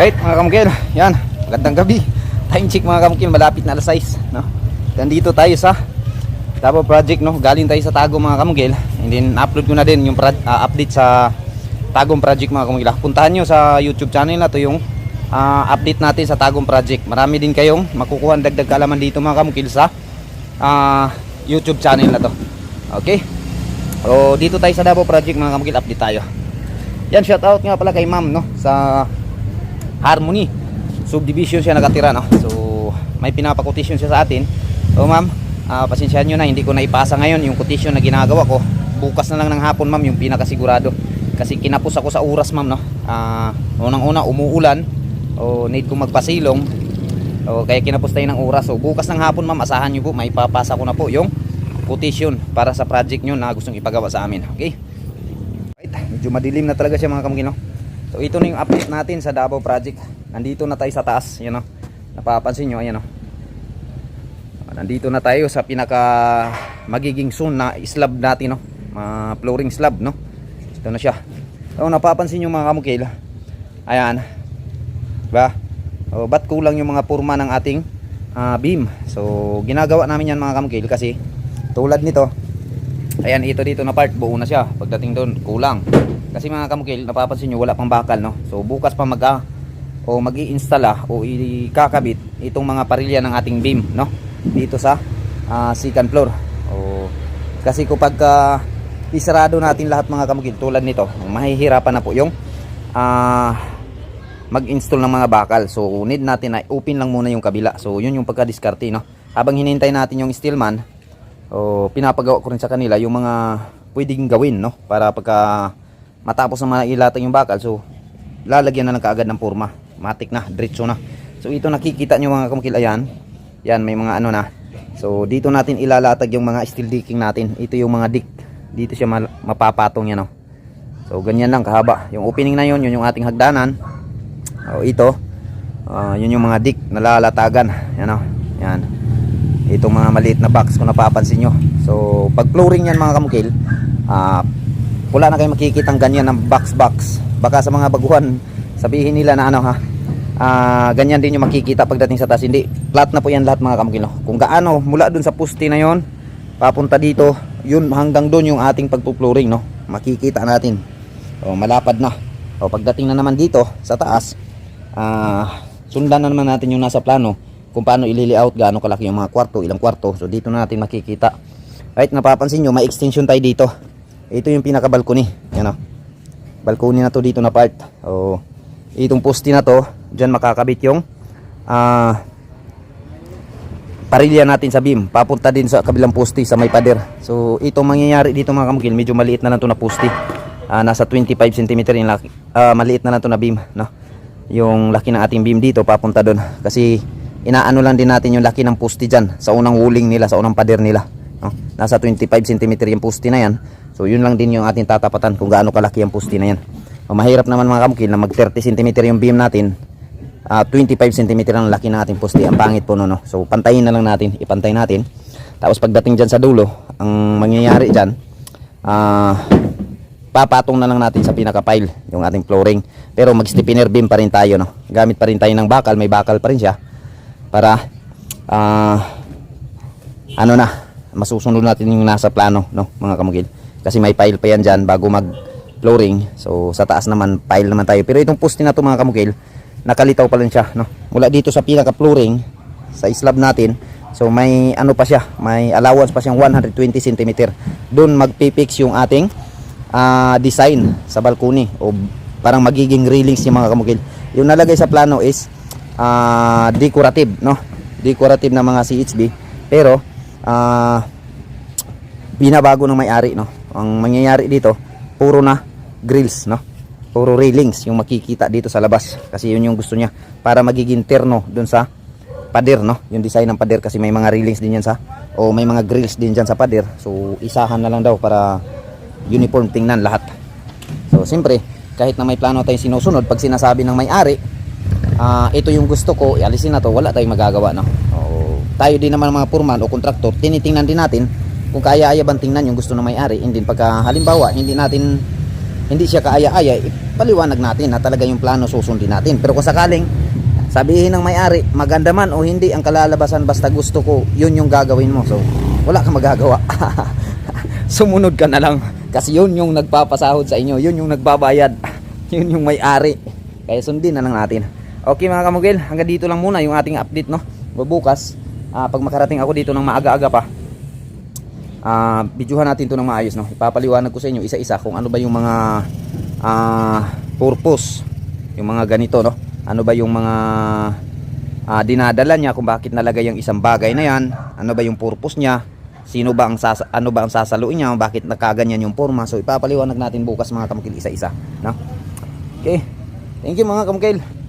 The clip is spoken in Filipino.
Right mga kamukil, yan, magandang gabi. Time check mga kamukil, malapit na alas 6. No? Nandito tayo sa Davao Project, no? galing tayo sa Tago mga kamukil. And then upload ko na din yung ah, update sa Tagong Project mga kamukil. Puntahan nyo sa YouTube channel na to yung ah, update natin sa Tagong Project. Marami din kayong makukuha ang dagdag kaalaman dito mga kamukil sa ah, YouTube channel na to. Okay? So dito tayo sa Davao Project mga kamukil, update tayo. Yan, shout out nga pala kay ma'am no sa Harmony subdivision siya nakatira no. So may pinapa-quotation siya sa atin. So ma'am, ah, pasensyahan niyo na hindi ko na ipasa ngayon yung quotation na ginagawa ko. Bukas na lang ng hapon ma'am yung pinakasigurado. Kasi kinapos ako sa oras ma'am no. Ah, unang-una umuulan o need ko magpasilong. O kaya kinapos tayo ng oras. So bukas ng hapon ma'am asahan niyo po may papasa ko na po yung quotation para sa project niyo na gustong ipagawa sa amin. Okay? Right, medyo madilim na talaga siya mga kamukino. So ito na yung update natin sa Davao Project. Nandito na tayo sa taas, yan o. Napapansin nyo, ayan o. Nandito na tayo sa pinaka magiging soon na slab natin no. Mga flooring slab no. Ito na siya. So napapansin nyo mga kamukil. Ayan. Ba? O, ba't kulang yung mga purma ng ating ah, beam? So ginagawa namin yan mga kamukil kasi tulad nito Ayan, ito dito na part, buo na siya. Pagdating doon, kulang. Kasi mga kamukil, napapansin nyo, wala pang bakal, no? So, bukas pa mag o mag installa o ikakabit itong mga parilya ng ating beam, no? Dito sa ah, second floor. O, kasi kapag ah, isarado natin lahat mga kamukil, tulad nito, mahihirapan na po yung ah, mag-install ng mga bakal. So, need natin na open lang muna yung kabila. So, yun yung pagka-diskarte, no? Habang hinintay natin yung steelman, o pinapagawa ko rin sa kanila yung mga pwedeng gawin no para pagka matapos na mailatag yung bakal so lalagyan na lang kaagad ng forma. Matik na diretso na. So ito nakikita nyo mga kamukil ayan. Yan may mga ano na. So dito natin ilalatag yung mga steel decking natin. Ito yung mga dick. Dito siya ma- mapapatong yan no so ganyan lang kahaba. Yung opening na yun yun yung ating hagdanan. O ito ah, yun yung mga dick na lalatagan. Yan o yan. Itong mga maliit na box kung napapansin nyo. So pag flooring yan mga kamukil ah, wala na kayo makikitang ganyan ng box box baka sa mga baguhan sabihin nila na ano ha ah, ganyan din yung makikita pagdating sa taas hindi flat na po yan lahat mga kamukil no? kung gaano mula dun sa pusti na yon papunta dito yun hanggang dun yung ating pagpo-flooring no makikita natin o malapad na o pagdating na naman dito sa taas ah, sundan na naman natin yung nasa plano kung paano i-layout gaano kalaki yung mga kwarto, ilang kwarto. So dito na natin makikita. Right, napapansin nyo, may extension tayo dito. Ito yung pinaka balcony. Yan o. Balcony na to dito na part. O, itong poste na to, dyan makakabit yung ah parilya natin sa beam. Papunta din sa kabilang poste sa may pader. So itong mangyayari dito mga kamukil, medyo maliit na lang to na poste. Ah, nasa 25 cm yung laki. Ah, maliit na lang to na beam. No? Yung laki ng ating beam dito papunta doon. Kasi inaano lang din natin yung laki ng poste dyan sa unang wuling nila, sa unang pader nila. No? Nasa 25 cm yung poste na yan. So yun lang din yung ating tatapatan kung gaano kalaki ang poste na yan. O, mahirap naman mga kamukil na mag 30 cm yung beam natin. Ah, 25 cm ang laki ng ating poste. Ang pangit po no, no. So pantayin na lang natin, ipantay natin. Tapos pagdating dyan sa dulo, ang mangyayari dyan, ah, papatong na lang natin sa pinaka-pile yung ating flooring. Pero mag-stiffener beam pa rin tayo, no. Gamit pa rin tayo ng bakal, may bakal pa rin siya para ah ano na masusunod natin yung nasa plano no mga kamugil kasi may pile pa yan dyan bago mag flooring so sa taas naman pile naman tayo. Pero itong poste na to mga kamugil nakalitaw pa lang siya no? Mula dito sa pinaka flooring sa slab natin so may ano pa siya may allowance pa siyang 120 cm doon magpipix yung ating ah, design sa balcony o parang magiging railings yung mga kamugil yung nalagay sa plano is ah, decorative no? Decorative na mga CHB pero ah binabago ng may-ari no ang mangyayari dito puro na grills no? Puro railings yung makikita dito sa labas. Kasi yun yung gusto niya para magiging terno dun sa pader no? Yung design ng pader kasi may mga railings din yan sa o may mga grills din dyan sa pader. So isahan na lang daw para uniform tingnan lahat. So siyempre kahit na may plano tayong sinusunod pag sinasabi ng may-ari ah ito yung gusto ko ialisin na to wala tayong magagawa no? O, tayo din naman mga purman o kontraktor tinitingnan din natin kung kaya ayabang tingnan yung gusto ng may-ari hindi pagka halimbawa hindi natin hindi siya kaaya-aya, ipaliwanag natin na talaga yung plano susundin natin. Pero kung sakaling sabihin ng may-ari, maganda man o hindi ang kalalabasan basta gusto ko, yun yung gagawin mo. So, wala kang magagawa. Sumunod ka na lang. Kasi yun yung nagpapasahod sa inyo, yun yung nagbabayad, yun yung may-ari. Kaya sundin na lang natin. Okay mga kamugil, hanggang dito lang muna yung ating update no. Bukas, ah, pag makarating ako dito ng maaga-aga pa, ah videohan natin to ng maayos no. Ipapaliwanag ko sa inyo isa-isa kung ano ba yung mga ah purpose yung mga ganito no. Ano ba yung mga ah, dinadala niya kung bakit nalagay yung isang bagay na yan, ano ba yung purpose niya, sino ba ang sasa, ano ba ang sasaluin niya, bakit nakaganyan yung forma. So ipapaliwanag natin bukas mga kamukil isa-isa, no? Okay. Thank you mga kamukil.